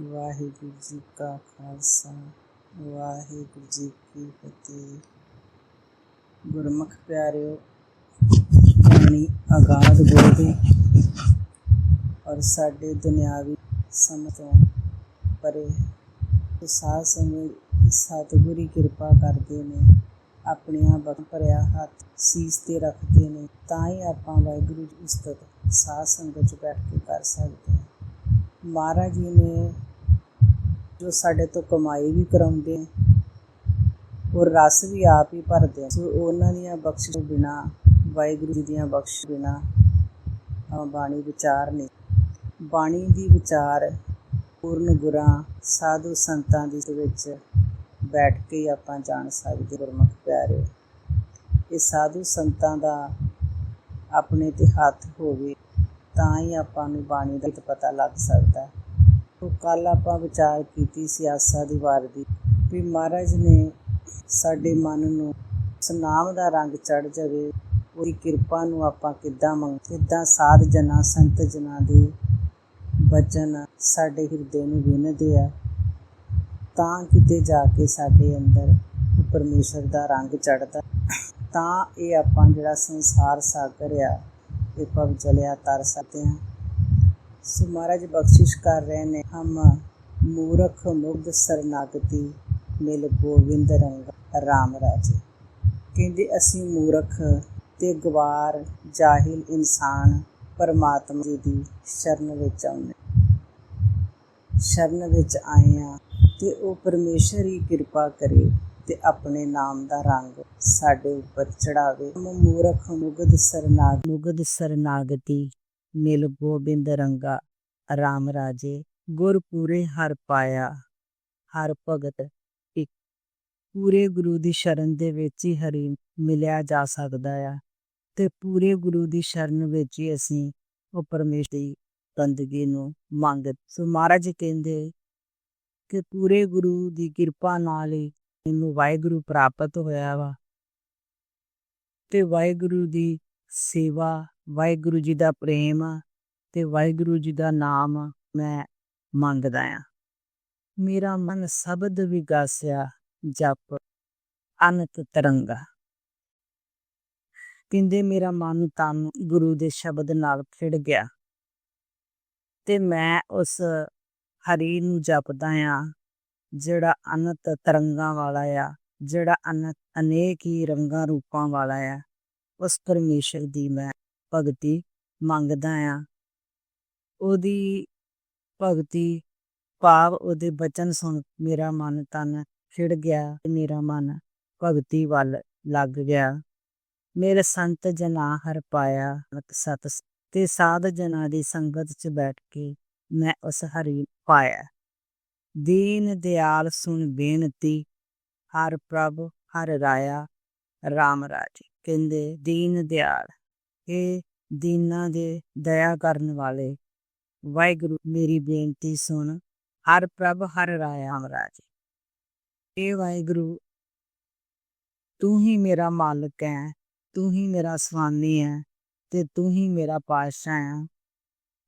ਵਾਹਿਗੁਰੂ ਜੀ ਕਾ ਖਾਲਸਾ, ਵਾਹਿਗੁਰੂ ਜੀ ਕੀ ਫਤਿਹ। ਗੁਰਮੁਖ ਪਿਆਰਿਓ, ਬਾਣੀ ਆਗਾਦ ਬੋਲਦੇ। ਔਰ ਸਾਡੇ ਦੁਨਿਆਵੀ ਸਮਝ ਪਰੇ ਸਾਧ ਸੰਗਤ, ਸਤਿਗੁਰੀ ਕਿਰਪਾ ਕਰਦੇ ਨੇ, ਆਪਣੀਆਂ ਬਖਸ਼ ਭਰਿਆ ਹੱਥ ਸੀਸ ਤੇ ਰੱਖਦੇ ਨੇ, ਤਾਂ ਹੀ ਆਪਾਂ ਵਾਹਿਗੁਰੂ ਜੀ ਉਸਤਤ ਸਾਧ ਸੰਗਤ 'ਚ ਬੈਠ ਕੇ ਕਰ ਸਕਦੇ ਹਾਂ। ਮਹਾਰਾਜ ਜੀ ਨੇ ਜੋ ਸਾਡੇ ਤੋਂ ਕਮਾਈ ਵੀ ਕਰਾਉਂਦੇ ਆ ਔਰ ਰਸ ਵੀ ਆਪ ਹੀ ਭਰਦੇ ਆ। ਸੋ ਉਹਨਾਂ ਦੀਆਂ ਬਖਸ਼ਿਸ਼ ਤੋਂ ਬਿਨਾ, ਵਾਹਿਗੁਰੂ ਜੀ ਦੀਆਂ ਬਖਸ਼ ਬਿਨਾ ਬਾਣੀ ਵਿਚਾਰ ਨਹੀਂ। ਬਾਣੀ ਦੀ ਵਿਚਾਰ ਪੂਰਨ ਗੁਰਾਂ, ਸਾਧੂ ਸੰਤਾਂ ਦੀ ਵਿੱਚ ਬੈਠ ਕੇ ਆਪਾਂ ਜਾਣ ਸਕਦੇ ਗੁਰਮੁਖ ਪਿਆਰੇ। ਇਹ ਸਾਧੂ ਸੰਤਾਂ ਦਾ ਆਪਣੇ ਤੇ ਹੱਥ ਹੋਵੇ, ਤਾਂ ਹੀ ਆਪਾਂ ਨੂੰ ਬਾਣੀ ਦਾ ਪਤਾ ਲੱਗ ਸਕਦਾ ਉਹ ਕੱਲ ਆਪਾਂ ਵਿਚਾਰ ਕੀਤੀ ਸੀ ਦੀ ਵਾਰ ਦੀ ਵੀ ਮਹਾਰਾਜ ਨੇ ਸਾਡੇ ਮਨ ਨੂੰ ਸਨਾਮ ਦਾ ਰੰਗ ਚੜ ਜਾਵੇ, ਉਹਦੀ ਕਿਰਪਾ ਨੂੰ ਆਪਾਂ ਕਿੱਦਾਂ ਮੰਗ, ਕਿੱਦਾਂ ਸਾਧ ਜਨਾ, ਸੰਤ ਜਨਾ ਦੇ ਬਚਨ ਸਾਡੇ ਹਿਰਦੇ ਨੂੰ ਵਿਨਦੇ ਆ, ਤਾਂ ਕਿਤੇ ਜਾ ਕੇ ਸਾਡੇ ਅੰਦਰ ਪਰਮੇਸ਼ਰ ਦਾ ਰੰਗ ਚੜਦਾ ਤਾਂ ਇਹ ਆਪਾਂ ਜਿਹੜਾ ਸੰਸਾਰ ਸਾਗਰ ਆ, ਇਹ ਪਵ ਚਲਿਆ ਤਰ ਸਕਦੇ ਹਾਂ। ਸੋ ਮਹਾਰਾਜ ਬਖਸ਼ਿਸ਼ ਕਰ ਰਹੇ ਨੇ। ਹਮ ਮੂਰਖ ਮੁਗਧ ਸਰਨਾਗਤੀ ਮਿਲ ਗੋਵਿੰਦ ਰੰਗ ਰਾਮ ਰਾਜੇ। ਕਹਿੰਦੇ ਅਸੀਂ ਮੂਰਖ ਤੇ ਗਵਾਰ ਜਾਹਿਲ ਇਨਸਾਨ ਪਰਮਾਤਮਾ ਜੀ ਦੀ ਸ਼ਰਨ ਵਿੱਚ ਆਉਂਦੇ। ਸ਼ਰਨ ਵਿੱਚ ਆਏ ਆ ਤੇ ਉਹ ਪਰਮੇਸ਼ਰ ਹੀ ਕਿਰਪਾ ਕਰੇ ਤੇ ਆਪਣੇ ਨਾਮ ਦਾ ਰੰਗ ਸਾਡੇ ਉੱਪਰ ਚੜਾਵੇ। ਮੂਰਖ ਮੁਗਧ ਸਰਨਾਗ ਮੁਗਧ ਸਰਨਾਗਤੀ ਮਿਲ ਗੋਬਿੰਦ ਰੰਗਾ, ਰਾਮ ਰਾਜੇ, ਗੁਰ ਪੂਰੇ ਹਰ ਪਾਇਆ, ਹਰ ਭਗਤ ਇੱਕ। ਪੂਰੇ ਗੁਰੂ ਦੀ ਸ਼ਰਨ ਦੇ ਵਿੱਚ ਹੀ ਹਰੀ ਮਿਲਿਆ ਜਾ ਸਕਦਾ ਆ ਤੇ ਪੂਰੇ ਗੁਰੂ ਦੀ ਸ਼ਰਨ ਵਿੱਚ ਹੀ ਅਸੀਂ ਉਹ ਪਰਮੇਸ਼ਰ ਦੀ ਬੰਦਗੀ ਨੂੰ ਮੰਗ ਸੋ, ਮਹਾਰਾਜ ਕਹਿੰਦੇ ਕਿ ਪੂਰੇ ਗੁਰੂ ਦੀ ਕਿਰਪਾ ਨਾਲ ਹੀ ਮੈਨੂੰ ਵਾਹਿਗੁਰੂ ਪ੍ਰਾਪਤ ਹੋਇਆ ਵਾ ਤੇ ਵਾਹਿਗੁਰੂ ਦੀ ਸੇਵਾ ਵਾਹਿਗੁਰੂ ਜੀ ਦਾ ਪ੍ਰੇਮ ਤੇ ਵਾਹਿਗੁਰੂ ਜੀ ਦਾ ਨਾਮ ਮੈਂ ਮੰਗਦਾ ਆ ਮੇਰਾ ਮਨ ਸ਼ਬਦ ਵਿਗਾਸਿਆ ਜਪ ਅਨੰਤ ਤਰੰਗਾ। ਕਹਿੰਦੇ ਮੇਰਾ ਮਨ ਤਨ ਗੁਰੂ ਦੇ ਸ਼ਬਦ ਨਾਲ ਖਿੜ ਗਿਆ ਤੇ ਮੈਂ ਉਸ ਹਰੀ ਨੂੰ ਜਪਦਾ ਆ ਜਿਹੜਾ ਅਨੰਤ ਤਰੰਗਾਂ ਵਾਲਾ ਆ, ਜਿਹੜਾ ਅਨੰਤ ਅਨੇਕ ਹੀ ਰੰਗਾਂ ਰੂਪਾਂ ਵਾਲਾ ਆ, ਉਸ ਪਰਮੇਸ਼ਰ ਦੀ ਮੈਂ ਭਗਤੀ ਮੰਗਦਾ ਆ। ਉਹਦੀ ਭਗਤੀ ਭਾਵ ਉਹਦੇ ਬਚਨ ਸੁਣ ਮੇਰਾ ਮਨ ਤਨ ਛਿੜ ਗਿਆ ਮੇਰਾ ਮਨ ਭਗਤੀ ਵੱਲ ਲੱਗ ਗਿਆ। ਮੇਰੇ ਸੰਤ ਜਨਾ ਹਰ ਪਾਇਆ ਸਤ ਤੇ ਸਾਧ ਜਨਾਂ ਦੀ ਸੰਗਤ 'ਚ ਬੈਠ ਕੇ ਮੈਂ ਉਸ ਹਰੀ ਪਾਇਆ। ਦੀਨ ਦਿਆਲ ਸੁਣ ਬੇਨਤੀ, ਹਰ ਪ੍ਰਭ ਹਰ ਰਾਇਆ RAM ਰਾਜ, ਕਹਿੰਦੇ ਦੀਨ ਦਿਆਲ। ਇਹ ਦੀਨਾਂ ਦੇ ਦਇਆ ਕਰਨ ਵਾਲੇ। ਵਾਹਿਗੁਰੂ, ਮੇਰੀ ਬੇਨਤੀ ਸੁਣ। ਹਰ ਪ੍ਰਭ, ਹਰ ਰਾਇਆ ਰਾਜ। ਇਹ ਵਾਹਿਗੁਰੂ, ਤੂੰ ਹੀ ਮੇਰਾ ਮਾਲਕ ਹੈ ਤੂੰ ਹੀ ਮੇਰਾ ਸਵਾਮੀ ਹੈ ਤੇ ਤੂੰ ਹੀ ਮੇਰਾ ਪਾਤਸ਼ਾਹ ਹੈ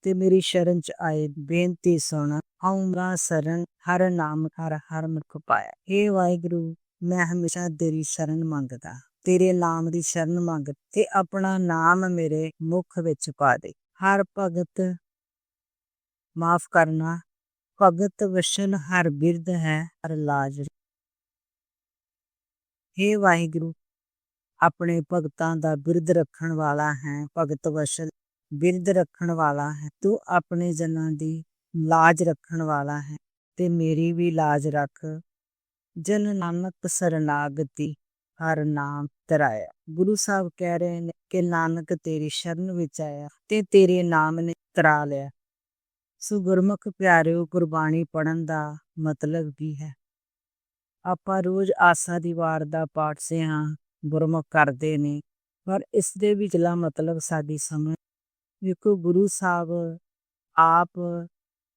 ਤੇ ਮੇਰੀ ਸ਼ਰਨ ਚ ਆਏ ਬੇਨਤੀ ਸੁਣ। ਹਉਮਰਾ ਸਰਨ, ਹਰ ਨਾਮ, ਹਰ ਹਰ ਮੁਖ ਪਾਇਆ। ਏ ਵਾਹਿਗੁਰੂ, ਮੈਂ ਹਮੇਸ਼ਾ ਤੇਰੀ ਸ਼ਰਨ ਮੰਗਦਾ। ਤੇਰੇ ਨਾਮ ਦੀ ਸ਼ਰਨ ਮੰਗ ਤੇ ਆਪਣਾ ਨਾਮ ਮੇਰੇ ਮੁਖ ਵਿੱਚ ਪਾ ਦੇ। ਹਰ ਭਗਤ ਮਾਫ ਕਰਨਾ, ਭਗਤ ਵਸ਼ਨ ਹਰ ਬਿਰਧ ਹੈ, ਹਰ ਲਾਜ ਏ ਵਾਹਿਗੁਰੂ, ਆਪਣੇ ਭਗਤਾਂ ਦਾ ਬਿਰਧ ਰੱਖਣ ਵਾਲਾ ਹੈ, ਭਗਤ ਵਸ਼ਨ ਬਿਰਧ ਰੱਖਣ ਵਾਲਾ ਹੈ। ਤੂੰ ਆਪਣੇ ਜਨਾਂ ਦੀ ਲਾਜ ਰੱਖਣ ਵਾਲਾ ਹੈ ਤੇ ਮੇਰੀ ਵੀ ਲਾਜ ਰੱਖ। ਜਨ ਨਾਨਕ ਸਰਨਾਗਤੀ ਹਰ ਨਾਮ ਤਰਾਇਆ ਗੁਰੂ ਸਾਹਿਬ ਕਹਿ ਰਹੇ ਨੇ ਕਿ ਨਾਨਕ ਤੇਰੀ ਸ਼ਰਨ ਵਿੱਚ ਆਇਆ ਤੇ ਤੇਰੇ ਨਾਮ ਨੇ ਤਰਾ ਲਿਆ। ਸੋ ਗੁਰਮੁਖ ਪਿਆਰਿਓ, ਗੁਰਬਾਣੀ ਪੜਨ ਦਾ ਮਤਲਬ ਵੀ ਹੈ? ਆਪਾਂ ਰੋਜ਼ ਆਸਾ ਦੀਵਾਰ ਦਾ ਪਾਠ ਸੇ ਗੁਰਮੁਖ ਕਰਦੇ ਨੇ, ਪਰ ਇਸ ਦੇ ਵਿਚਲਾ ਮਤਲਬ ਸਾਡੀ ਸਮਝ ਵੇਖੋ, ਗੁਰੂ ਸਾਹਿਬ ਆਪ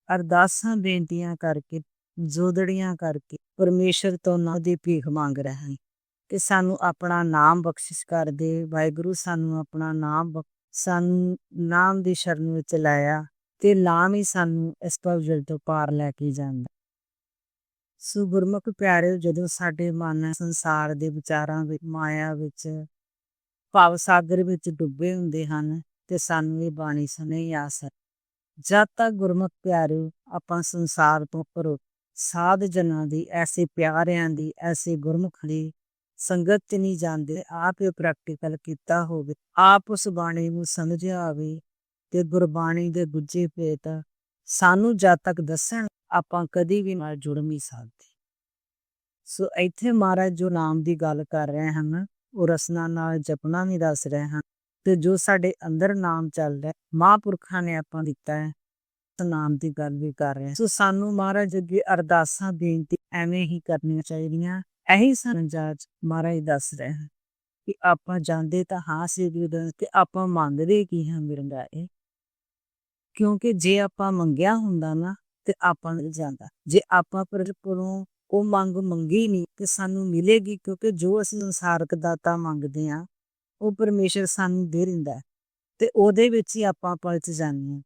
ਅਰਦਾਸਾਂ, ਬੇਨਤੀਆਂ ਕਰਕੇ, ਜੋਦੜੀਆਂ ਕਰਕੇ ਪਰਮੇਸ਼ਰ ਤੋਂ ਨਾ ਦੀ ਭੀਖ ਮੰਗ ਰਹੇ ਹਨ ਕਿ ਸਾਨੂੰ ਆਪਣਾ ਨਾਮ ਬਖਸ਼ਿਸ਼ ਕਰ ਦੇ। ਵਾਹਿਗੁਰੂ ਸਾਨੂੰ ਆਪਣਾ ਨਾਮ ਸਾਨੂੰ ਨਾਮ ਦੀ ਸ਼ਰਨ ਵਿੱਚ ਲਾਇਆ ਤੇ ਨਾਮ ਹੀ ਸਾਨੂੰ ਇਸ ਭਵਜਲ ਤੋਂ ਪਾਰ ਲੈ ਕੇ ਜਾਂਦਾ। ਸੋ ਗੁਰਮੁਖ ਪਿਆਰਿਓ, ਜਦੋਂ ਸਾਡੇ ਮਨ ਸੰਸਾਰ ਦੇ ਵਿਚਾਰਾਂ ਵਿੱਚ, ਮਾਇਆ ਵਿੱਚ, ਭਾਵ ਸਾਗਰ ਵਿੱਚ ਡੁੱਬੇ ਹੁੰਦੇ ਹਨ ਤੇ ਸਾਨੂੰ ਇਹ ਬਾਣੀ ਸੁਣੇ ਆ ਸਕਦੀ ਜਦ ਤੱਕ ਗੁਰਮੁਖ ਪਿਆਰਿਓ, ਆਪਾਂ ਸੰਸਾਰ ਤੋਂ ਪਰੋ ਸਾਧ ਜਨਾਂ ਦੀ, ਐਸੇ ਪਿਆਰਿਆਂ ਦੀ, ਐਸੇ ਗੁਰਮੁਖ ਦੀ ਸੰਗਤ ਚ ਨਹੀਂ ਜਾਂਦੇ, ਆਪ ਇਹ ਪ੍ਰੈਕਟੀਕਲ ਕੀਤਾ ਹੋਵੇ, ਆਪ ਉਸ ਬਾਣੀ ਨੂੰ ਸਮਝਿਆ ਹੋਵੇ ਤੇ ਗੁਰਬਾਣੀ ਦੇ ਗੁੱਜੇ ਭੇਤ ਸਾਨੂੰ ਜਦ ਤੱਕ ਦੱਸਣ, ਆਪਾਂ ਕਦੀ ਵੀ ਨਾਲ ਜੁੜ ਨਹੀਂ ਸਕਦੇ। ਸੋ ਇੱਥੇ ਮਹਾਰਾਜ ਜੋ ਨਾਮ ਦੀ ਗੱਲ ਕਰ ਰਹੇ ਹਨ, ਉਹ ਰਸਨਾ ਨਾਲ ਜਪਣਾ ਵੀ ਦੱਸ ਰਹੇ ਹਨ ਤੇ ਜੋ ਸਾਡੇ ਅੰਦਰ ਨਾਮ ਚੱਲਦਾ ਹੈ ਮਹਾਂਪੁਰਖਾਂ ਨੇ ਆਪਾਂ ਦਿੱਤਾ ਹੈ, ਉਸ ਨਾਮ ਦੀ ਗੱਲ ਵੀ ਕਰ ਰਹੇ ਸੋ ਸਾਨੂੰ ਮਹਾਰਾਜ ਅੱਗੇ ਅਰਦਾਸਾਂ, ਬੇਨਤੀ ਐਵੇਂ ਹੀ ਕਰਨੀਆਂ ਚਾਹੀਦੀਆਂ। ਇਹੀ ਸੰਜਾਜ ਮਹਾਰਾਜ ਦੱਸ ਰਹੇ ਹਨ ਕਿ ਆਪਾਂ ਜਾਂਦੇ ਤਾਂ ਹਾਂ ਸੀ ਤੇ ਆਪਾਂ ਮੰਗਦੇ ਕੀ ਹਾਂ ਮਿਰੰਗਾਏ ਕਿਉਂਕਿ ਜੇ ਆਪਾਂ ਮੰਗਿਆ ਹੁੰਦਾ ਨਾ ਤੇ ਆਪਾਂ ਮਿਲ ਜਾਂਦਾ। ਜੇ ਆਪਾਂ ਪਰਪਰੋਂ ਉਹ ਮੰਗ ਮੰਗੀ ਨਹੀਂ ਤੇ ਸਾਨੂੰ ਮਿਲੇਗੀ ਕਿਉਂਕਿ ਜੋ ਅਸੀਂ ਸੰਸਾਰਕ ਦਾਤਾ ਮੰਗਦੇ ਆ ਉਹ ਪਰਮੇਸ਼ਰ ਸਾਨੂੰ ਦੇ ਦਿੰਦਾ ਤੇ ਉਹਦੇ ਵਿੱਚ ਹੀ ਆਪਾਂ ਪਲਚ ਜਾਂਦੇ ਆ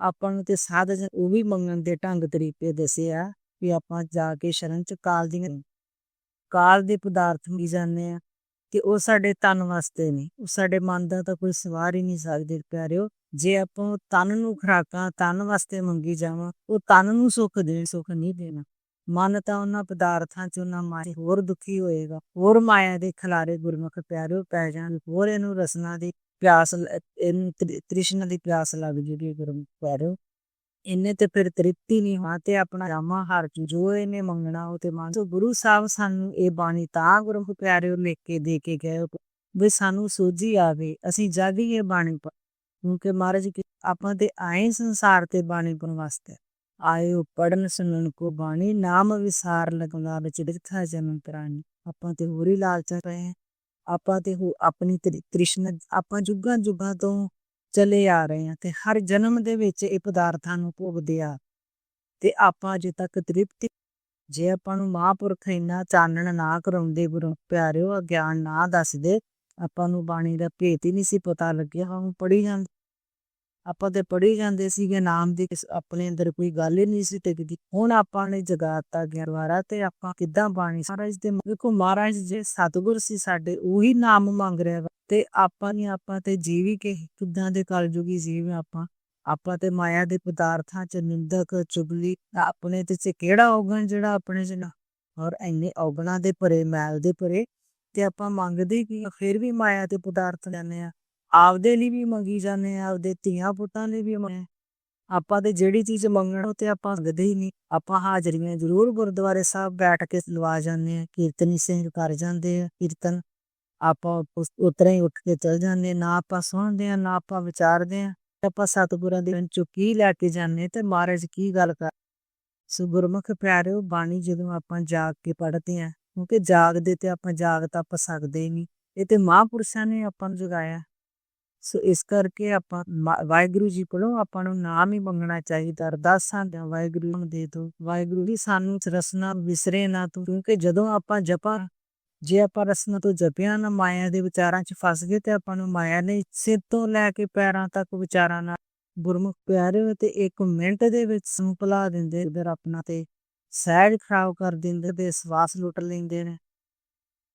ਆਪਾਂ ਨੂੰ ਤੇ ਸਾਧ ਉਹ ਵੀ ਮੰਗਣ ਦੇ ਢੰਗ ਤਰੀਕੇ ਦੱਸਿਆ ਵੀ ਆਪਾਂ ਜਾ ਕੇ ਸ਼ਰਨ ਚ ਕਾਲ ਦੀਆਂ ਕਾਲ ਦੇ ਪਦਾਰਥ ਮਿਲ ਜਾਂਦੇ ਆ, ਤੇ ਉਹ ਸਾਡੇ ਤਨ ਵਾਸਤੇ ਨਹੀਂ ਉਹ ਸਾਡੇ ਮਨ ਦਾ ਤਾਂ ਕੋਈ ਸਵਾਰ ਹੀ ਨਹੀਂ ਸਕਦੇ, ਪਿਆਰਿਓ। ਜੇ ਆਪਾਂ ਤਨ ਨੂੰ ਖਰਾਕਾਂ, ਤਨ ਵਾਸਤੇ ਮੰਗੀ ਜਾਵਾਂ, ਉਹ ਤਨ ਨੂੰ ਸੁੱਖ ਦੇ, ਸੁੱਖ ਨਹੀਂ ਦੇਣਾ। ਮਨ ਤਾਂ ਉਹਨਾਂ ਪਦਾਰਥਾਂ ਚ, ਉਹਨਾਂ ਮਾਰੇ ਹੋਰ ਦੁਖੀ ਹੋਏਗਾ। ਹੋਰ ਮਾਇਆ ਦੇ ਖਿਲਾਰੇ ਗੁਰਮੁਖ ਪਿਆਰਿਓ, ਪੈ ਜਾਣ। ਹੋਰ ਇਹਨੂੰ ਰਸਨਾ ਦੀ ਪਿਆਸ ਇਹਨੂੰ ਤ੍ਰਿਸ਼ਨਾ ਦੀ ਪਿਆਸ ਲੱਗ ਜੂਗੀ ਗੁਰਮੁਖ ਪਿਆਰਿਓ। ਇਹਨੇ ਤੇ ਫਿਰ ਤ੍ਰਿਪਤੀ ਨਹੀਂ ਹੋਣਾ ਤੇ ਆਪਣਾ ਰਾਮਾ ਹਾਰ ਜੋ ਇਹਨੇ ਮੰਗਣਾ ਉਹ ਤੇ ਮੰਨ ਸੋ ਗੁਰੂ ਸਾਹਿਬ ਸਾਨੂੰ ਇਹ ਬਾਣੀ ਤਾਂ ਗੁਰਮੁਖ ਪਿਆਰਿਓ ਲਿਖ ਕੇ ਦੇ ਕੇ ਗਏ ਵੀ ਸਾਨੂੰ ਸੋਝੀ ਆਵੇ, ਅਸੀਂ ਜਾਗੀਏ ਬਾਣੀ ਕਿਉਂਕਿ ਮਹਾਰਾਜ ਕਿ ਆਪਾਂ ਤੇ ਆਏ ਸੰਸਾਰ ਤੇ ਬਾਣੀ ਪੜਨ ਵਾਸਤੇ। ਆਏ ਉਹ ਪੜਨ ਸੁਣਨ ਕੋ ਬਾਣੀ, ਨਾਮ ਵਿਸਾਰ ਲਗਨਾ ਵਿੱਚ ਦਿਖਾ ਜਨਮ ਪ੍ਰਾਣੀ। ਆਪਾਂ ਤੇ ਹੋਰ ਹੋਰੀ ਲਾਲਚ ਰਹੇ ਆਪਾਂ ਤੇ ਹੋ ਆਪਣੀ ਤ੍ਰਿਸ਼ਨਾ, ਆਪਾਂ ਜੁਗਾਂ ਜੁਗਾਂ ਤੋਂ ਚਲੇ ਆ ਰਹੇ ਆ ਤੇ ਹਰ ਜਨਮ ਦੇ ਵਿੱਚ ਇਹ ਪਦਾਰਥਾਂ ਨੂੰ ਭੋਗਦੇ ਆ। ਤੇ ਆਪਾਂ ਅਜੇ ਤੱਕ ਤ੍ਰਿਪਤੀ ਜੇ ਆਪਾਂ ਨੂੰ ਮਹਾਂਪੁਰਖ ਇੰਨਾ ਚਾਨਣ ਨਾ ਕਰਾਉਂਦੇ ਗੁਰੂ ਪਿਆਰਿਓ ਗਿਆਨ ਨਾ ਦੱਸਦੇ, ਆਪਾਂ ਨੂੰ ਬਾਣੀ ਦਾ ਭੇਤ ਹੀ ਨਹੀਂ ਸੀ ਪਤਾ ਲੱਗਿਆ ਹਾਂ ਪੜੀ ਜਾਂਦੇ। ਆਪਾਂ ਤੇ ਪੜੀ ਜਾਂਦੇ ਸੀਗੇ, ਨਾਮ ਦੀ ਆਪਣੇ ਅੰਦਰ ਕੋਈ ਗੱਲ ਹੀ ਨਹੀਂ ਸੀ ਟਿਕਦੀ। ਹੁਣ ਆਪਾਂ ਨੇ ਜਗਾਤਾ ਗਿਆਰਵਾਰਾ ਤੇ ਆਪਾਂ ਕਿੱਦਾਂ ਬਾਣੀ? ਮਹਾਰਾਜ ਦੇ ਦੇਖੋ ਮਹਾਰਾਜ ਜੇ ਸਤਗੁਰ ਸੀ ਸਾਡੇ, ਉਹੀ ਨਾਮ ਮੰਗ ਰਿਹਾ ਤੇ ਆਪਾਂ ਨਹੀਂ ਆਪਾਂ ਤੇ ਜੀਵੀ ਕੇ ਕਿੱਦਾਂ ਦੇ ਕਲਯੁਗੀ ਜੀਵ ਆਪਾਂ। ਆਪਾਂ ਤੇ ਮਾਇਆ ਦੇ ਪਦਾਰਥਾਂ ਚ ਨਿੰਦਕ ਚੁਬਲੀ ਆਪਣੇ ਤੇ ਕਿਹੜਾ ਔਗਣ ਜਿਹੜਾ ਆਪਣੇ ਚ ਨਾ? ਔਰ ਐਨੇ ਔਗਣਾ ਦੇ ਭਰੇ, ਮੈਲ ਦੇ ਭਰੇ, ਤੇ ਆਪਾਂ ਮੰਗਦੇ ਕੀ ਫਿਰ ਵੀ ਮਾਇਆ ਤੇ ਪਦਾਰਥ ਲੈਨੇ ਆ। ਆਪਦੇ ਲਈ ਵੀ ਮੰਗੀ ਜਾਂਦੇ ਆ ਆਪਦੇ ਧੀਆਂ ਪੁੱਤਾਂ ਲਈ ਵੀ ਆਪਾਂ ਤੇ ਜਿਹੜੀ ਚੀਜ਼ ਮੰਗਣ ਤੇ ਆਪਾਂ ਮੰਗਦੇ ਹੀ ਨਹੀਂ। ਆਪਾਂ ਹਾਜ਼ਰੀਆਂ ਜ਼ਰੂਰ ਗੁਰਦੁਆਰੇ ਸਾਹਿਬ ਬੈਠ ਕੇ ਲਵਾ ਜਾਂਦੇ ਆ ਕੀਰਤਨੀ ਸਿੰਘ ਕਰ ਜਾਂਦੇ ਆ ਕੀਰਤਨ। ਆਪਾਂ ਉਤਰੇ ਹੀ ਉੱਠ ਕੇ ਚਲ ਜਾਂਦੇ ਨਾ ਆਪਾਂ ਸੁਣਦੇ ਆ ਨਾ ਆਪਾਂ ਵਿਚਾਰਦੇ ਆ ਆਪਾਂ ਸਤਿਗੁਰਾਂ ਦੇ ਵਿੱਚੋਂ ਕੀ ਲੈ ਕੇ ਜਾਂਦੇ ਤੇ ਮਹਾਰਾਜ ਕੀ ਗੱਲ ਕਰ ਸੋ ਗੁਰਮੁਖ ਪਿਆਰਿਓ, ਬਾਣੀ ਜਦੋਂ ਆਪਾਂ ਜਾਗ ਕੇ ਪੜ੍ਹਦੇ ਆ ਕਿਉਂਕਿ ਜਾਗਦੇ ਤੇ ਆਪਾਂ ਜਾਗ ਤਾਂ ਆਪਾਂ ਸਕਦੇ ਨਹੀਂ। ਇਹ ਤੇ ਮਹਾਂਪੁਰਸ਼ਾਂ ਨੇ ਆਪਾਂ ਨੂੰ ਜਗਾਇਆ। ਸੋ, ਇਸ ਕਰਕੇ ਆਪਾਂ ਵਾਹਿਗੁਰੂ ਜੀ ਕੋਲੋਂ ਆਪਾਂ ਨੂੰ ਨਾਮ ਹੀ ਮੰਗਣਾ ਚਾਹੀਦਾ, ਅਰਦਾਸਾਂ ਦਾ ਵਾਹਿਗੁਰੂ ਨੂੰ ਦੇ ਦੋ ਵਾਹਿਗੁਰੂ ਜੀ ਸਾਨੂੰ ਰਸਨਾ ਵਿਸਰੇ ਨਾ ਤੂੰ, ਕਿਉਂਕਿ ਜਦੋਂ ਆਪਾਂ ਜਪਾ, ਜੇ ਆਪਾਂ ਰਸਨਾ ਤੋਂ ਜਪਿਆ ਨਾ, ਮਾਇਆ ਦੇ ਵਿਚਾਰਾਂ 'ਚ ਫਸ ਗਏ ਤੇ ਆਪਾਂ ਨੂੰ ਮਾਇਆ ਨੇ ਸਿਰ ਤੋਂ ਲੈ ਕੇ ਪੈਰਾਂ ਤੱਕ ਵਿਚਾਰਾਂ ਨਾਲ ਗੁਰਮੁਖ ਪਿਆਰੇ ਤੇ ਇੱਕ ਮਿੰਟ ਦੇ ਵਿੱਚ ਸੰਪਲਾ ਦਿੰਦੇ ਇਧਰ ਆਪਣਾ ਤੇ ਸਹਿਜ ਖਰਾਬ ਕਰ ਦਿੰਦੇ ਤੇ ਸਵਾਸ ਲੁੱਟ ਲੈਂਦੇ ਨੇ।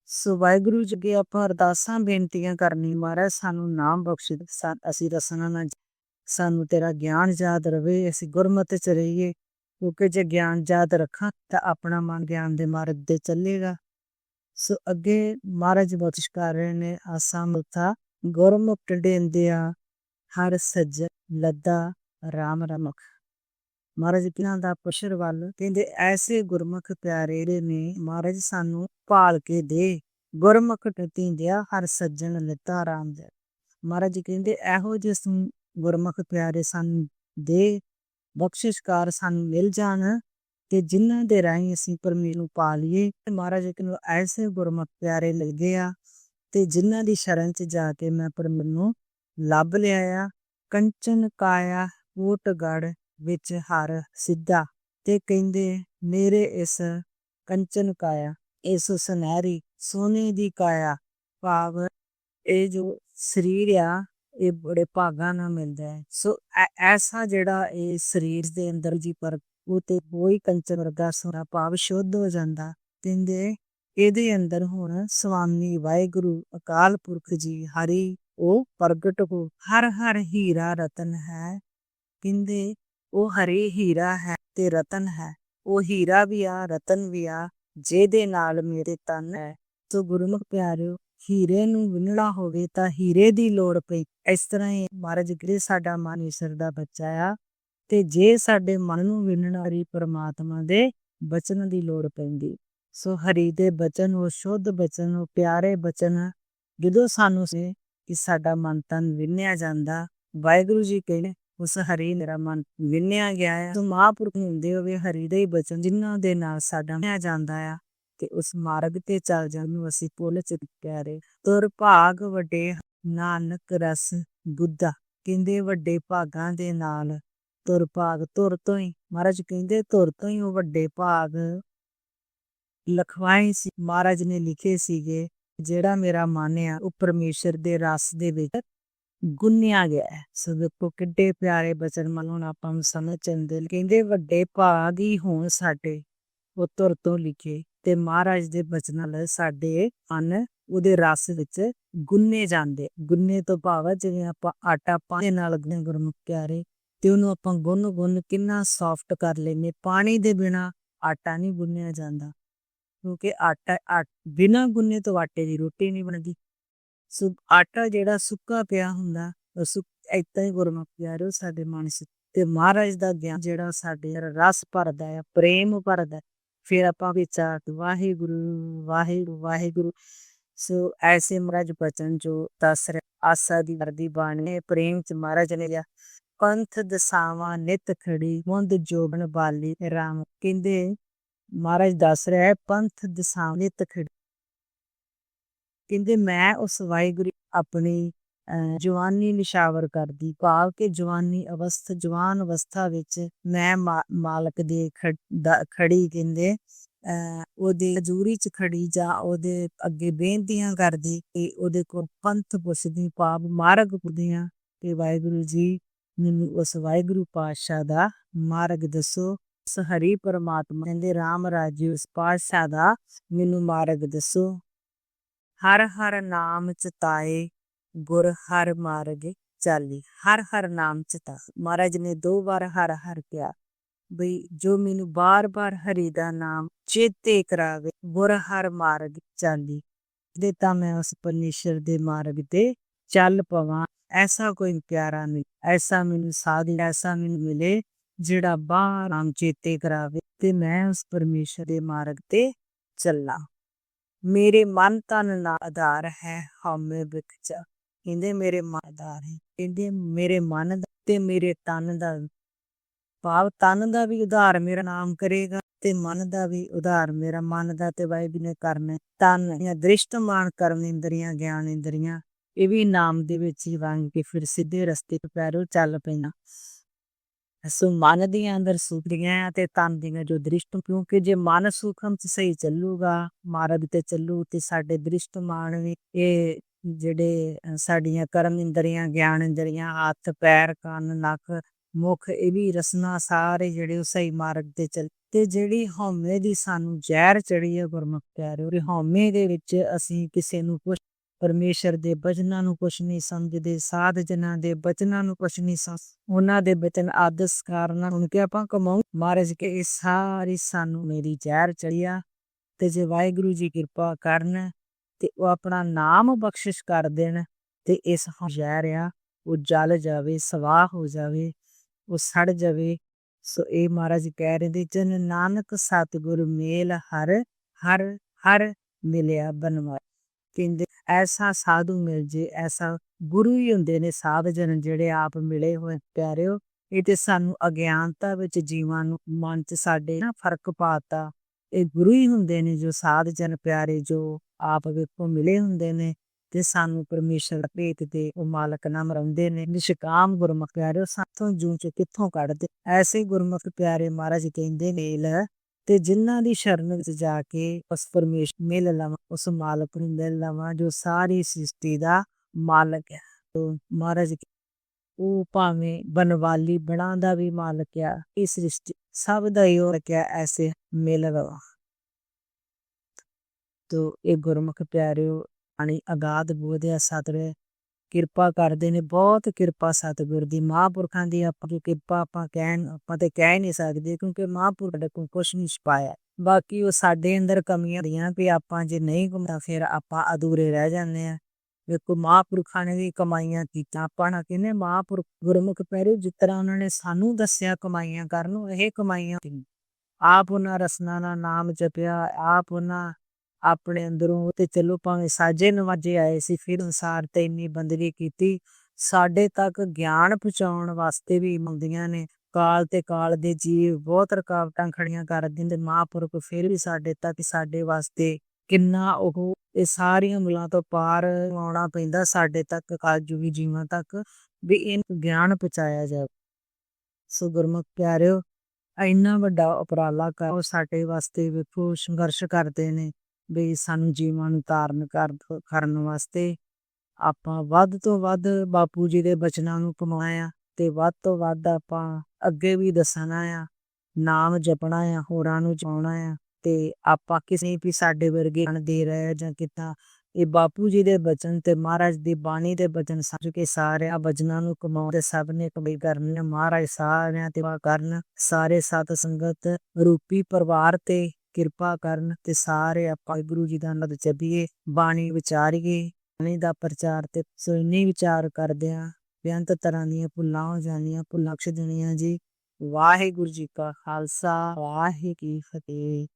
ਸੋ ਵਾਹਿਗੁਰੂ ਜੀ ਅੱਗੇ ਆਪਾਂ ਅਰਦਾਸਾਂ, ਬੇਨਤੀਆਂ ਕਰਨੀ ਮਹਾਰਾਜ, ਸਾਨੂੰ ਨਾਮ ਬਖਸ਼ ਅਸੀਂ ਰਸਨਾ ਨਾ ਸਾਨੂੰ ਤੇਰਾ ਗਿਆਨ ਯਾਦ ਰਵੇ, ਅਸੀਂ ਗੁਰਮਤਿ ਚ ਰਹੀਏ, ਕਿਉਂਕਿ ਜੇ ਗਿਆਨ ਯਾਦ ਰੱਖਾਂ ਤਾਂ ਆਪਣਾ ਮਨ ਗਿਆਨ ਦੇ ਮਾਰਗ ਤੇ ਚੱਲੇਗਾ। ਸੋ ਅੱਗੇ ਮਹਾਰਾਜ ਬਖਸ਼ ਕਰ ਰਹੇ ਨੇ, ਆਸਾਂ ਮੁਕਤਾ ਗੁਰਮੁਖ ਡੇਂਦਿਆ ਹਰ ਸੱਜ, ਲੱਦਾ, ਰਾਮ ਰਮਖ। ਮਹਾਰਾਜ ਕਿਨਾਂ ਦਾ ਪਸ਼ਰ ਵੱਲ ਕਹਿੰਦੇ, ਐਸੇ ਗੁਰਮੁਖ ਪਿਆਰੇ ਨੇ, ਮਹਾਰਾਜ ਸਾਨੂੰ ਪਾਲ ਕੇ ਦੇ। ਗੁਰਮੁਖ ਟਤੀਂਦਿਆ ਹਰ ਸੱਜਣ ਲਿਤਾ ਰਾਮ ਦੇ ਮਹਾਰਾਜ ਕਹਿੰਦੇ, ਇਹੋ ਜਿਸ ਗੁਰਮੁਖ ਪਿਆਰੇ ਸਾਨੂੰ ਦੇ। ਬਖਸ਼ਿਸ਼ਕਾਰ ਸਾਨੂੰ ਮਿਲ ਜਾਣ ਤੇ ਜਿਨ੍ਹਾਂ ਦੇ ਰਾਹੀਂ ਅਸੀਂ ਪਰਮੇਸ਼ਰ ਨੂੰ ਪਾ ਲਈਏ ਮਹਾਰਾਜ ਕਹਿੰਦੇ ਐਸੇ ਗੁਰਮੁਖ ਪਿਆਰੇ ਲੱਗੇ ਆ ਤੇ ਜਿਨ੍ਹਾਂ ਦੀ ਸ਼ਰਨ ਚ ਜਾ ਕੇ ਮੈਂ ਪਰਮੇਸ਼ਰ ਨੂੰ ਲੱਭ ਲਿਆ ਆ ਕੰਚਨ ਕਾਇਆ ਊਟਗੜ ਵਿੱਚ ਹਰ ਸਿੱਧਾ ਤੇ ਕਹਿੰਦੇ, ਮੇਰੇ ਇਸ ਕੰਚਨ ਕਾਇਆ, ਇਸ ਸੁਨਹਿਰੀ ਸੋਨੇ ਦੀ ਕਾਇਆ, ਭਾਵ ਇਹ ਜੋ ਸਰੀਰ ਆ, ਇਹ ਬੜੇ ਭਾਗਾਂ ਨਾਲ ਮਿਲਦਾ ਹੈ। ਸੋ ਐਸਾ ਜਿਹੜਾ ਇਹ ਸਰੀਰ ਦੇ ਅੰਦਰ ਜੀ ਪਰ ਉਹ ਤੇ ਕੋਈ ਕੰਚਨ ਵਰਗਾ ਸੋਨਾ ਭਾਵ ਸ਼ੁੱਧ ਹੋ ਜਾਂਦਾ, ਕਹਿੰਦੇ, ਇਹਦੇ ਅੰਦਰ ਹੁਣ ਸਵਾਮੀ ਵਾਹਿਗੁਰੂ ਅਕਾਲ ਪੁਰਖ ਜੀ ਹਰੀ, ਉਹ ਪ੍ਰਗਟ ਹੋ ਹਰ ਹਰ ਹੀਰਾ ਰਤਨ ਹੈ। ਕਹਿੰਦੇ ਉਹ ਹਰੇ ਹੀਰਾ ਹੈ ਤੇ ਰਤਨ ਹੈ। ਉਹ ਹੀਰਾ ਵੀ ਆ, ਰਤਨ ਵੀ ਆ, ਜਿਹਦੇ ਨਾਲ ਮੇਰੇ ਤਨ ਹੈ। ਸੋ ਗੁਰਮੁਖ ਪਿਆਰਿਓ, ਹੀਰੇ ਨੂੰ ਵਿੰਨਣਾ ਹੋਵੇ ਤਾਂ ਹੀਰੇ ਦੀ ਲੋੜ ਪਈ। ਇਸ ਤਰ੍ਹਾਂ ਹੀ ਮਹਾਰਾਜ ਜਿਹੜੇ ਸਾਡਾ ਮਨ ਈਸ਼ਰ ਦਾ ਬੱਚਾ ਆ ਤੇ ਜੇ ਸਾਡੇ ਮਨ ਨੂੰ ਵਿੰਨਣ ਹਰੀ ਪਰਮਾਤਮਾ ਦੇ ਬਚਨ ਦੀ ਲੋੜ ਪੈਂਦੀ। ਸੋ ਹਰੀ ਦੇ ਬਚਨ, ਉਹ ਸ਼ੁੱਧ ਬਚਨ, ਉਹ ਪਿਆਰੇ ਬਚਨ, ਜਦੋਂ ਸਾਨੂੰ ਸੇ ਕਿ ਸਾਡਾ ਮਨ ਤਨ ਵਿੰਨਿਆ ਜਾਂਦਾ, ਵਾਹਿਗੁਰੂ ਜੀ ਕਹਿੰਦੇ ਉਸ ਹਰੀ ਮੇਰਾ ਮਨ ਵਿੰਨਿਆ ਗਿਆ ਹੈ ਸੋ ਮਹਾਂਪੁਰਖ ਹੁੰਦੇ ਹੋਵੇ ਹਰੀ ਦੇ ਹੀ ਬਚਨ ਜਿਨ੍ਹਾਂ ਦੇ ਨਾਲ ਸਾਡਾ ਵਿੰਨਿਆ ਜਾਂਦਾ ਆ ਤੇ ਉਸ ਮਾਰਗ ਤੇ ਚੱਲ ਜਾਣ ਨੂੰ ਅਸੀਂ ਪੁੱਲ ਚ ਪਿਆਰੇ। ਤੁਰ ਭਾਗ ਵੱਡੇ ਨਾਨਕ ਰਸ ਬੁੱਧਾ ਕਹਿੰਦੇ ਵੱਡੇ ਭਾਗਾਂ ਦੇ ਨਾਲ। ਤੁਰ ਭਾਗ ਤੁਰ ਤੋਂ ਹੀ ਮਹਾਰਾਜ ਕਹਿੰਦੇ ਤੁਰ ਤੋਂ ਹੀ ਉਹ ਵੱਡੇ ਭਾਗ ਲਖਵਾਏ ਸੀ। ਮਹਾਰਾਜ ਨੇ ਲਿਖੇ ਸੀਗੇ, ਜਿਹੜਾ ਮੇਰਾ ਮਨ ਆ ਉਹ ਪਰਮੇਸ਼ਰ ਦੇ ਰਸ ਦੇ ਵਿੱਚ ਗੁੰਨਿਆ ਗਿਆ ਹੈ। ਸੋ ਦੇਖੋ ਕਿੱਡੇ ਪਿਆਰੇ ਬਚਨ ਮਨ ਹੁਣ ਆਪਾਂ ਨੂੰ ਸਮਝ ਚੰਦੇ ਕਹਿੰਦੇ ਵੱਡੇ ਭਾਗ ਹੀ ਹੋਣ ਸਾਡੇ ਉਹ ਤੁਰ ਤੋਂ ਲਿਖੇ ਤੇ ਮਹਾਰਾਜ ਦੇ ਬਚਨਾਂ ਨਾਲ ਸਾਡੇ ਮਨ ਉਹਦੇ ਰਸ ਵਿੱਚ ਗੁੰਨੇ ਜਾਂਦੇ। ਗੁੰਨੇ ਤੋਂ ਭਾਵ ਜਿਵੇਂ ਆਪਾਂ ਆਟਾ ਪਾਣੀ ਨਾਲ ਗੁੰਨ ਗੁਰਮੁਖ ਪਿਆਰੇ ਤੇ ਉਹਨੂੰ ਆਪਾਂ ਗੁੰਨ ਗੁੰਨ ਕਿੰਨਾ ਸੌਫਟ ਕਰ ਲੈਨੇ ਪਾਣੀ ਦੇ ਬਿਨਾ ਆਟਾ ਨਹੀਂ ਗੁੰਨਿਆ ਜਾਂਦਾ। ਕਿਉਂਕਿ ਆਟਾ ਆਟ- ਬਿਨਾਂ ਗੁੰਨੇ ਤੋਂ ਆਟੇ ਦੀ ਰੋਟੀ ਨਹੀਂ ਬਣਦੀ। ਸੋ ਆਟਾ ਜਿਹੜਾ ਸੁੱਕਾ ਪਿਆ ਹੁੰਦਾ ਉਹ ਸੁੱਕ ਏਦਾਂ ਹੀ ਗੁਰਮੁਖ ਪਿਆਰਿਓ ਸਾਡੇ ਮਨ ਤੇ ਮਹਾਰਾਜ ਦਾ ਗਿਆਨ ਜਿਹੜਾ ਸਾਡੇ ਰਸ ਭਰਦਾ ਹੈ ਪ੍ਰੇਮ ਭਰਦਾ ਫਿਰ ਆਪਾਂ ਵਿਚਾਰ ਵਾਹਿਗੁਰੂ ਵਾਹਿਗੁਰੂ ਵਾਹਿਗੁਰੂ। ਸੋ ਐਸੇ ਮਹਾਰਾਜ ਬਚਨ ਜੋ ਦਸ ਰਹੇ, ਆਸਾ ਦੀ ਵਰਦੀ ਬਾਣੇ ਪ੍ਰੇਮ ਚ ਮਹਾਰਾਜ ਨੇ ਲਿਆ ਪੰਥ ਦਸਾਵਾਂ ਨਿਤ ਖੜੀ ਮੁੰਦ ਜੋਬਨ ਬਾਲੀ ਰਾਮ ਕਹਿੰਦੇ ਮਹਾਰਾਜ ਦੱਸ ਰਿਹਾ ਹੈ ਪੰਥ ਦਸਾਵਾਂ ਨਿਤ ਖੜੀ। ਕਹਿੰਦੇ ਮੈਂ ਉਸ ਵਾਹਿਗੁਰੂ ਆਪਣੀ ਅਹ, ਜਵਾਨੀ ਨਿਸ਼ਾਵਰ ਕਰਦੀ ਭਾਵ ਕਿ ਜਵਾਨੀ ਅਵਸਥਾ ਜਵਾਨ ਅਵਸਥਾ ਵਿੱਚ ਮੈਂ ਮਾਲਕ ਦੇ ਖੜੀ ਕਹਿੰਦੇ ਅਹ, ਉਹਦੇ ਹਜ਼ੂਰੀ ਚ ਖੜੀ ਜਾਂ ਉਹਦੇ ਅੱਗੇ ਬੇਨਤੀਆਂ ਕਰਦੀ ਤੇ ਉਹਦੇ ਕੋਲ ਪੰਥ ਪੁੱਛਦੀ ਪਾਪ ਮਾਰਗ ਪੁੱਛਦੀਆਂ ਕਿ ਵਾਹਿਗੁਰੂ ਜੀ ਮੈਨੂੰ ਉਸ ਵਾਹਿਗੁਰੂ ਪਾਤਸ਼ਾਹ ਦਾ ਮਾਰਗ ਦੱਸੋ ਉਸ ਪਰਮਾਤਮਾ ਕਹਿੰਦੇ ਰਾਮ ਰਾਜੇ ਉਸ ਪਾਤਸ਼ਾਹ ਦਾ ਮੈਨੂੰ ਮਾਰਗ ਦੱਸੋ। ਹਰ ਹਰ ਨਾਮ ਚਿਤਾਏ, ਗੁਰ ਹਰ ਮਾਰਗ ਚਾਲੀ। ਹਰ ਹਰ ਨਾਮ ਚਿਤਾ। ਮਹਾਰਾਜ ਨੇ ਦੋ ਵਾਰ ਹਰ ਹਰ ਕਿਹਾ, ਬਈ ਜੋ ਮੈਨੂੰ ਬਾਰ-ਬਾਰ ਹਰੀ ਦਾ ਨਾਮ ਚੇਤੇ ਕਰਾਵੇ, ਗੁਰ ਹਰ ਮਾਰਗ ਚਾਲੀ। ਦੇ ਤਾਂ ਮੈਂ ਉਸ ਪਰਮੇਸ਼ਰ ਦੇ ਮਾਰਗ ਤੇ ਚੱਲ ਪਵਾਂ। ਐਸਾ ਕੋਈ ਪਿਆਰਾ ਨਹੀਂ। ਐਸਾ ਮੈਨੂੰ ਸਾਧ, ਐਸਾ ਮੈਨੂੰ ਮਿਲੇ, ਜਿਹੜਾ ਬਾਹਰ ਨਾਮ ਚੇਤੇ ਕਰਾਵੇ, ਤੇ ਮੈਂ ਉਸ ਪਰਮੇਸ਼ਰ ਦੇ ਮਾਰਗ ਤੇ ਚੱਲਾਂ। ਮੇਰੇ ਮਨ ਤਨ ਦਾ ਆਧਾਰ ਹੈ, ਹਉਮੈ ਵਿਕਚਾ। ਕਹਿੰਦੇ ਮੇਰੇ ਮਨ ਆਧਾਰ ਹੈ ਕਹਿੰਦੇ ਮੇਰੇ ਮਨ ਤੇ ਮੇਰੇ ਤਨ ਦਾ ਭਾਵ ਤਨ ਦਾ ਵੀ ਉਧਾਰ ਮੇਰਾ ਨਾਮ ਕਰੇਗਾ ਤੇ ਮਨ ਦਾ ਵੀ ਉਧਾਰ ਮੇਰਾ ਮਨ ਦਾ ਤੇ ਵਾਹਿਗੁਰੂ ਨੇ ਕਰਨਾ ਤਨ ਜਾਂ ਦ੍ਰਿਸ਼ਟਮਾਨ ਕਰਨ ਇੰਦਰੀਆਂ, ਗਿਆਨ ਇੰਦਰੀਆਂ, ਇਹ ਵੀ ਨਾਮ ਦੇ ਵਿੱਚ ਹੀ ਵਾਂਗ ਕੇ ਫਿਰ ਸਿੱਧੇ ਰਸਤੇ ਤੇ ਪੈਰੋ ਚੱਲ ਪੈਣਾ। ਸੋ ਮਨ ਦੀਆਂ ਅੰਦਰ ਸੁਧਰੀਆਂ ਤੇ ਦੀਆਂ ਜੋ ਦ੍ਰਿਸ਼ਟ, ਕਿਉਂਕਿ ਜੇ ਮਨ ਸੂਖਮ ਚ ਸਹੀ ਚੱਲੂਗਾ, ਮਾਰਗ ਤੇ ਚੱਲੂ ਤੇ ਸਾਡੇ ਦ੍ਰਿਸ਼ਟਮਾਨ ਵੀ, ਇਹ ਜਿਹੜੇ ਸਾਡੀਆਂ ਕਰਮ ਇੰਦਰੀਆਂ, ਗਿਆਨ ਇੰਦਰੀਆਂ, ਹੱਥ, ਪੈਰ, ਕੰਨ, ਨੱਕ, ਮੁਖ, ਇਹ ਵੀ ਰਸਨਾ ਸਾਰੇ ਜਿਹੜੇ ਉਹ ਸਹੀ ਮਾਰਗ ਤੇ ਚੱਲ, ਤੇ ਜਿਹੜੀ ਹਉਮੈ ਦੀ ਸਾਨੂੰ ਜ਼ਹਿਰ ਚੜੀ ਹੈ ਗੁਰਮੁਖ ਪਿਆਰਿਓ ਉਹ ਹਉਮੈ ਦੇ ਵਿੱਚ ਅਸੀਂ ਕਿਸੇ ਨੂੰ ਕੁਛ ਪਰਮੇਸ਼ਰ ਦੇ ਬਚਨਾਂ ਨੂੰ ਕੁਛ ਨਹੀਂ ਸਮਝਦੇ ਸਾਧ ਜਨਾਂ ਦੇ ਬਚਨਾਂ ਨੂੰ ਕੁਛ ਨਹੀਂ ਸਮਝ, ਉਹਨਾਂ ਦੇ ਬਚਨ ਆਦਰਸ ਕਾਰਨ ਹੁਣ ਕਿ ਆਪਾਂ ਕਮਾਉ। ਮਹਾਰਾਜ ਕੇ ਇਹ ਸਾਰੀ ਸਾਨੂੰ ਮੇਰੀ ਜ਼ਹਿਰ ਚੜਿਆ ਤੇ ਜੇ ਵਾਹਿਗੁਰੂ ਜੀ ਕਿਰਪਾ ਕਰਨ ਤੇ ਉਹ ਆਪਣਾ ਨਾਮ ਬਖਸ਼ਿਸ਼ ਕਰ ਦੇਣ ਤੇ ਇਸ ਜ਼ਹਿਰ ਆ, ਉਹ ਜਲ ਜਾਵੇ, ਸਵਾਹ ਹੋ ਜਾਵੇ, ਉਹ ਸੜ ਜਾਵੇ। ਸੋ ਇਹ ਮਹਾਰਾਜ ਕਹਿ ਰਹੇ ਨੇ, ਜਨ ਨਾਨਕ ਸਤਿਗੁਰ ਮੇਲ ਹਰ ਹਰ ਹਰ ਮਿਲਿਆ ਬਨਵਾ ਕਹਿੰਦੇ ਐਸਾ ਸਾਧੂ ਮਿਲ ਜੇ, ਐਸਾ ਗੁਰੂ ਹੀ ਹੁੰਦੇ ਨੇ ਸਾਧ ਜਿਹੜੇ ਆਪ ਮਿਲੇ ਹੋਏ ਪਿਆਰਿਓ। ਇਹ ਤੇ ਸਾਨੂੰ ਅਗਿਆਨਤਾ ਵਿੱਚ ਜੀਵਾਂ ਨੂੰ, ਮਨ ਚ ਸਾਡੇ ਨਾ ਫ਼ਰਕ ਪਾਤਾ। ਇਹ ਗੁਰੂ ਹੀ ਹੁੰਦੇ ਨੇ ਜੋ ਸਾਧਜਨ ਪਿਆਰੇ, ਜੋ ਆਪ ਵੇਖੋ ਮਿਲੇ ਹੁੰਦੇ ਨੇ ਤੇ ਸਾਨੂੰ ਪਰਮੇਸ਼ਰ ਦਾ ਭੇਤ ਤੇ ਉਹ ਮਾਲਕ ਨਾਮ ਰੰਦੇ ਨੇ। ਨਿਸ਼ਕਾਮ ਗੁਰਮੁਖ ਪਿਆਰੇ ਸਾਥੋਂ ਜੂ ਚ ਕਿੱਥੋਂ ਕੱਢਦੇ? ਐਸੇ ਗੁਰਮੁਖ ਪਿਆਰੇ ਮਹਾਰਾਜ ਕਹਿੰਦੇ ਨੇ ਮੇਲ ਤੇ ਜਿਨ੍ਹਾਂ ਦੀ ਸ਼ਰਨ ਵਿੱਚ ਜਾ ਕੇ ਉਸ ਪਰਮੇਸ਼ਰ ਮਿਲ ਲਵਾਂ, ਉਸ ਮਾਲਕ ਨੂੰ ਮਿਲ ਲਵਾਂ, ਜੋ ਸਾਰੀ ਸ੍ਰਿਸ਼ਟੀ ਦਾ ਮਾਲਕ ਹੈ। ਮਹਾਰਾਜ ਉਹ ਭਾਵੇਂ ਬਨਵਾਲੀ ਬਣਾ ਦਾ ਵੀ ਮਾਲਕ ਆ ਇਸ ਸ੍ਰਿਸ਼ਟੀ ਸਭ ਦਾ ਹੀ ਉਹ ਕਿਆ ਐਸੇ ਮਿਲ ਰਹਾ ਤੋ ਇਹ ਗੁਰਮੁਖ ਪਿਆਰਿਓ ਆਣੀ ਅਗਾਧ ਬੋਧਿਆ ਸਤਿਗੁਰ ਕਿਰਪਾ ਕਰਦੇ ਨੇ, ਬਹੁਤ ਕਿਰਪਾ ਸਤਿਗੁਰ ਦੀ। ਮਹਾਂਪੁਰਖਾਂ ਦੀ ਆਪਾਂ ਦੀ ਕਿਰਪਾ ਆਪਾਂ ਕਹਿਣ, ਆਪਾਂ ਤੇ ਕਹਿ ਨਹੀਂ ਸਕਦੇ ਕਿਉਂਕਿ ਮਹਾਂਪੁਰਖ ਸਾਡੇ ਕੋਲ ਕੁਛ ਨਹੀਂ ਛਪਾਇਆ। ਬਾਕੀ ਉਹ ਸਾਡੇ ਅੰਦਰ ਕਮੀਆਂ ਦੀਆਂ ਵੀ ਆਪਾਂ ਜੇ ਨਹੀਂ ਘੁੰਮਦਾ ਫਿਰ ਆਪਾਂ ਅਧੂਰੇ ਰਹਿ ਜਾਂਦੇ ਆ ਵੇਖੋ ਮਹਾਂਪੁਰਖਾਂ ਨੇ ਵੀ ਕਮਾਈਆਂ ਕੀਤੀਆਂ। ਆਪਾਂ ਨਾ ਕਹਿੰਦੇ ਮਹਾਂਪੁਰਖ ਗੁਰਮੁਖ ਪਹਿਰੇ ਜਿਸ ਤਰ੍ਹਾਂ ਉਹਨਾਂ ਨੇ ਸਾਨੂੰ ਦੱਸਿਆ ਕਮਾਈਆਂ ਕਰਨ ਨੂੰ ਇਹ ਕਮਾਈਆਂ ਆਪ ਉਹਨਾਂ ਰਸਨਾ ਦਾ ਨਾਮ ਜਪਿਆ, ਆਪ ਉਹਨਾਂ ਆਪਣੇ ਅੰਦਰੋਂ ਤੇ ਚਲੋ ਭਾਵੇਂ ਸਾਜੇ ਨਵਾਜੇ ਆਏ ਸੀ, ਫਿਰ ਅਨਸਾਰ ਤੇ ਇੰਨੀ ਬੰਦਗੀ ਕੀਤੀ। ਸਾਡੇ ਤੱਕ ਗਿਆਨ ਪਹੁੰਚਾਉਣ ਵਾਸਤੇ ਵੀ ਮੰਦੀਆਂ ਨੇ। ਕਾਲ ਤੇ ਕਾਲ ਦੇ ਜੀਵ ਬਹੁਤ ਰੁਕਾਵਟਾਂ ਖੜੀਆਂ ਕਰ ਦਿੰਦੇ ਮਹਾਂਪੁਰਖ ਫਿਰ ਵੀ ਸਾਡੇ ਤੱਕ, ਸਾਡੇ ਵਾਸਤੇ ਕਿੰਨਾ ਉਹ ਇਹ ਸਾਰੀਆਂ ਮੁਲਾਂ ਤੋਂ ਪਾਰ ਆਉਣਾ ਪੈਂਦਾ, ਸਾਡੇ ਤੱਕ ਕਾਜੂਗੀ ਜੀਵਾਂ ਤੱਕ ਵੀ ਇਹ ਗਿਆਨ ਪਹੁੰਚਾਇਆ ਜਾਵੇ। ਸੋ ਗੁਰਮੁਖ ਪਿਆਰਿਓ, ਇੰਨਾ ਵੱਡਾ ਉਪਰਾਲਾ ਕਰ ਉਹ ਸਾਡੇ ਵਾਸਤੇ ਵੇਖੋ ਸੰਘਰਸ਼ ਕਰਦੇ ਨੇ। ਵੀ ਸਾਨੂੰ ਜੀਵਾਂ ਨੂੰ ਧਾਰਨ ਕਰ, ਕਰਨ ਵਾਸਤੇ ਆਪਾਂ ਵੱਧ ਤੋਂ ਵੱਧ ਬਾਪੂ ਜੀ ਦੇ ਬਚਨਾਂ ਨੂੰ ਕਮਾਇਆ ਤੇ ਵੱਧ ਤੋਂ ਵੱਧ ਆਪਾਂ ਅੱਗੇ ਵੀ ਦੱਸਣਾ ਆ, ਨਾਮ ਜਪਣਾ ਆ, ਹੋਰਾਂ ਨੂੰ ਚਾਉਣਾ ਆ ਤੇ ਆਪਾਂ ਕਿਸੇ ਵੀ ਸਾਡੇ ਵਰਗੇ ਗਣ ਦੇ ਰਹੇ ਆ ਜਾਂ ਕਿਤਾ ਇਹ ਬਾਪੂ ਜੀ ਦੇ ਬਚਨ ਤੇ ਮਹਾਰਾਜ ਦੀ ਬਾਣੀ ਦੇ ਬਚਨ ਸਮਝ ਕੇ ਸਾਰਿਆਂ ਬਚਨਾਂ ਨੂੰ ਕਮਾਉਂਦੇ ਸਭ ਨੇ ਕਮਾਈ ਕਰਨੀ, ਮਹਾਰਾਜ ਸਾਰਿਆਂ ਤੇ ਕਰਨ, ਸਾਰੇ ਸਤ ਸੰਗਤ ਰੂਪੀ ਪਰਿਵਾਰ ਤੇ ਕਿਰਪਾ ਕਰਨ ਤੇ ਸਾਰੇ ਆਪਾਂ ਗੁਰੂ ਜੀ ਦਾ ਨਾਮ ਜਪੀਏ, ਬਾਣੀ ਵਿਚਾਰੀਏ, ਬਾਣੀ ਦਾ ਪ੍ਰਚਾਰ ਤੇ ਸੁਣੀ ਵਿਚਾਰ ਕਰਦੇ ਆ ਬੇਅੰਤ ਤਰ੍ਹਾਂ ਦੀਆਂ ਭੁੱਲਾਂ ਹੋ ਜਾਂਦੀਆਂ, ਭੁੱਲਾਂ ਬਖਸ਼ ਦੇਣੀਆਂ ਜੀ। ਵਾਹਿਗੁਰੂ ਜੀ ਕਾ ਖਾਲਸਾ, ਵਾਹਿਗੁਰੂ ਕੀ ਫਤਿਹ।